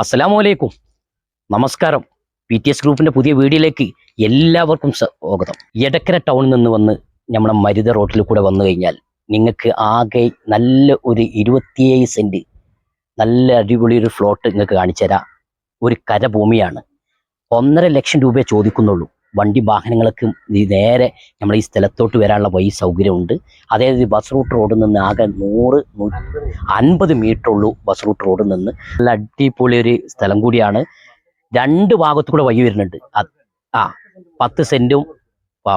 അസ്സലാമു അലൈക്കും നമസ്കാരം. പി ടി എസ് ഗ്രൂപ്പിന്റെ പുതിയ വീഡിയോയിലേക്ക് എല്ലാവർക്കും സ്വാഗതം. എടക്കര ടൗണിൽ നിന്ന് വന്ന് നമ്മുടെ മരുത റോട്ടിൽ കൂടെ വന്നു കഴിഞ്ഞാൽ നിങ്ങൾക്ക് ആകെ നല്ല ഒരു ഇരുപത്തിയേഴ് സെന്റ് നല്ല അടിപൊളി ഒരു ഫ്ലോട്ട് നിങ്ങൾക്ക് കാണിച്ചു തരാം ഒരു കരഭൂമിയാണ് ഒന്നര ലക്ഷം രൂപയെ ചോദിക്കുന്നുള്ളൂ. വണ്ടി വാഹനങ്ങൾക്ക് ഈ നേരെ നമ്മൾ ഈ സ്ഥലത്തോട്ട് വരാനുള്ള വഴി സൗകര്യമുണ്ട്. അതായത് ബസ് റൂട്ട് റോഡിൽ നിന്ന് ആകെ നൂറ് അൻപത് മീറ്റർ ഉള്ളൂ ബസ് റൂട്ട് റോഡിൽ നിന്ന്. നല്ല അടിപൊളി ഒരു സ്ഥലം കൂടിയാണ്. രണ്ട് ഭാഗത്തു കൂടെ വഴി വരുന്നുണ്ട്. ആ പത്ത് സെന്റും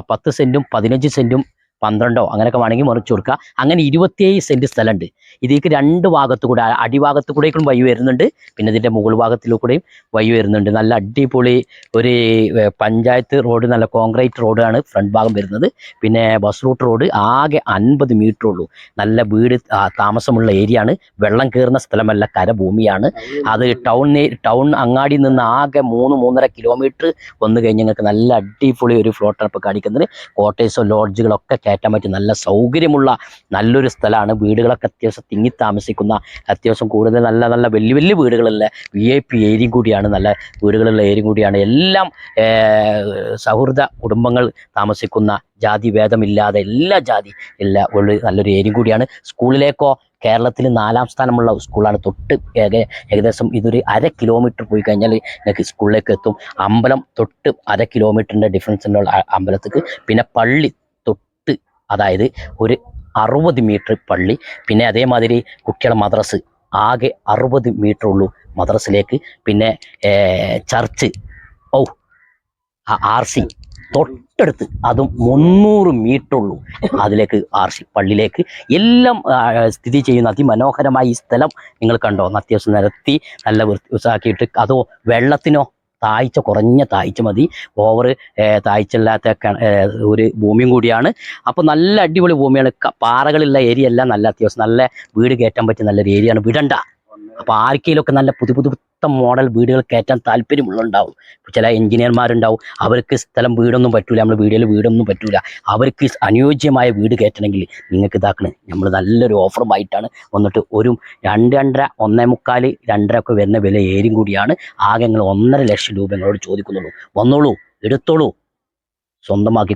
പത്ത് സെന്റും പതിനഞ്ച് സെന്റും പന്ത്രണ്ടോ അങ്ങനെയൊക്കെ വേണമെങ്കിൽ മറിച്ച് കൊടുക്കുക. അങ്ങനെ ഇരുപത്തിയേഴ് സെന്റ് സ്ഥലമുണ്ട്. ഇതിലേക്ക് രണ്ട് ഭാഗത്തു കൂടെ അടിഭാഗത്തു കൂടെയും വഴി വരുന്നുണ്ട്. പിന്നെ ഇതിന്റെ മുകൾ ഭാഗത്തിലൂടെയും വഴി വരുന്നുണ്ട്. നല്ല അടിപൊളി ഒരു പഞ്ചായത്ത് റോഡ് നല്ല കോൺക്രീറ്റ് റോഡാണ് ഫ്രണ്ട് ഭാഗം വരുന്നത്. പിന്നെ ബസ് റൂട്ട് റോഡ് ആകെ അൻപത് മീറ്റർ ഉള്ളൂ. നല്ല വീട് താമസമുള്ള ഏരിയ ആണ്. വെള്ളം കയറുന്ന സ്ഥലമല്ല കരഭൂമിയാണ്. അത് ടൗൺ ടൗൺ അങ്ങാടി നിന്ന് ആകെ മൂന്ന് മൂന്നര കിലോമീറ്റർ വന്നു കഴിഞ്ഞാൽ നിങ്ങൾക്ക് നല്ല അടിപൊളി ഒരു ഫ്ലോട്ടാണ് ഇപ്പോൾ കാണിക്കുന്നത്. കോട്ടേഴ്സോ ലോഡ്ജുകളൊക്കെ കയറ്റാൻ പറ്റും നല്ല സൗകര്യമുള്ള നല്ലൊരു സ്ഥലമാണ്. വീടുകളൊക്കെ അത്യാവശ്യം തിങ്ങി താമസിക്കുന്ന അത്യാവശ്യം കൂടുതൽ നല്ല നല്ല വലിയ വലിയ വീടുകളുള്ള വി ഐ പി ഏരിയയും കൂടിയാണ്. നല്ല വീടുകളുള്ള ഏരിയയും കൂടിയാണ്. എല്ലാം സൗഹൃദ കുടുംബങ്ങൾ താമസിക്കുന്ന ജാതി ഭേദമില്ലാതെ എല്ലാ ജാതി എല്ലാ ഉള്ള നല്ലൊരു ഏരിയ കൂടിയാണ്. സ്കൂളിലേക്കോ കേരളത്തിൽ നാലാം സ്ഥാനമുള്ള സ്കൂളാണ്. തൊട്ട് ഏക- ഏകദേശം ഇതൊരു അര കിലോമീറ്റർ പോയി കഴിഞ്ഞാൽ നിങ്ങൾക്ക് സ്കൂളിലേക്ക് എത്തും. അമ്പലം തൊട്ട് അര കിലോമീറ്ററിന്റെ ഡിഫറൻസിന്റെ അമ്പലത്തേക്ക്. പിന്നെ പള്ളി അതായത് ഒരു അറുപത് മീറ്റർ പള്ളി പിന്നെ അതേമാതിരി കുട്ടികളെ മദ്രസ് ആകെ അറുപത് മീറ്റർ ഉള്ളൂ മദ്രസിലേക്ക്. പിന്നെ ചർച്ച് ഓ ആർ സി തൊട്ടടുത്ത് അതും മുന്നൂറ് മീറ്റർ ഉള്ളൂ അതിലേക്ക് ആർ സി പള്ളിയിലേക്ക്. എല്ലാം സ്ഥിതി ചെയ്യുന്ന അതിമനോഹരമായ ഈ സ്ഥലം നിങ്ങൾ കണ്ടോ? അത്യാവശ്യം നിരത്തി നല്ല വൃത്തിയാക്കിയിട്ട്. അതോ വെള്ളത്തിനോ താഴ്ച കുറഞ്ഞ താഴ്ച മതി. ഓവർ താഴ്ച ഇല്ലാത്ത ഒരു ഭൂമിയും കൂടിയാണ്. അപ്പോൾ നല്ല അടിപൊളി ഭൂമിയാണ്. പാറകളുള്ള ഏരിയ എല്ലാം നല്ല അത്യാവശ്യം നല്ല വീട് കയറ്റാൻ പറ്റിയ നല്ലൊരു ഏരിയയാണ് വിടണ്ട. അപ്പോൾ ആർക്കെങ്കിലുമൊക്കെ നല്ല പുതു പുതുത്ത മോഡൽ വീടുകൾ കയറ്റാൻ താല്പര്യമുള്ളുണ്ടാവും ചില എഞ്ചിനീയർമാരുണ്ടാവും അവർക്ക് സ്ഥലം വീടൊന്നും പറ്റൂല. നമ്മൾ വീടുകൾ വീടൊന്നും പറ്റൂല. അവർക്ക് അനുയോജ്യമായ വീട് കയറ്റണമെങ്കിൽ നിങ്ങൾക്ക് ഇതാക്കണം. നമ്മൾ നല്ലൊരു ഓഫറുമായിട്ടാണ് വന്നിട്ട് ഒരു രണ്ട് രണ്ടര ഒന്നേ മുക്കാൽ രണ്ടര ഒക്കെ വരുന്ന വില ഏരും കൂടിയാണ്. ആകെ നിങ്ങൾ ഒന്നര ലക്ഷം രൂപ നിങ്ങളോട് ചോദിക്കുന്നുള്ളൂ. വന്നോളൂ എടുത്തോളൂ. സ്വന്തമാക്കി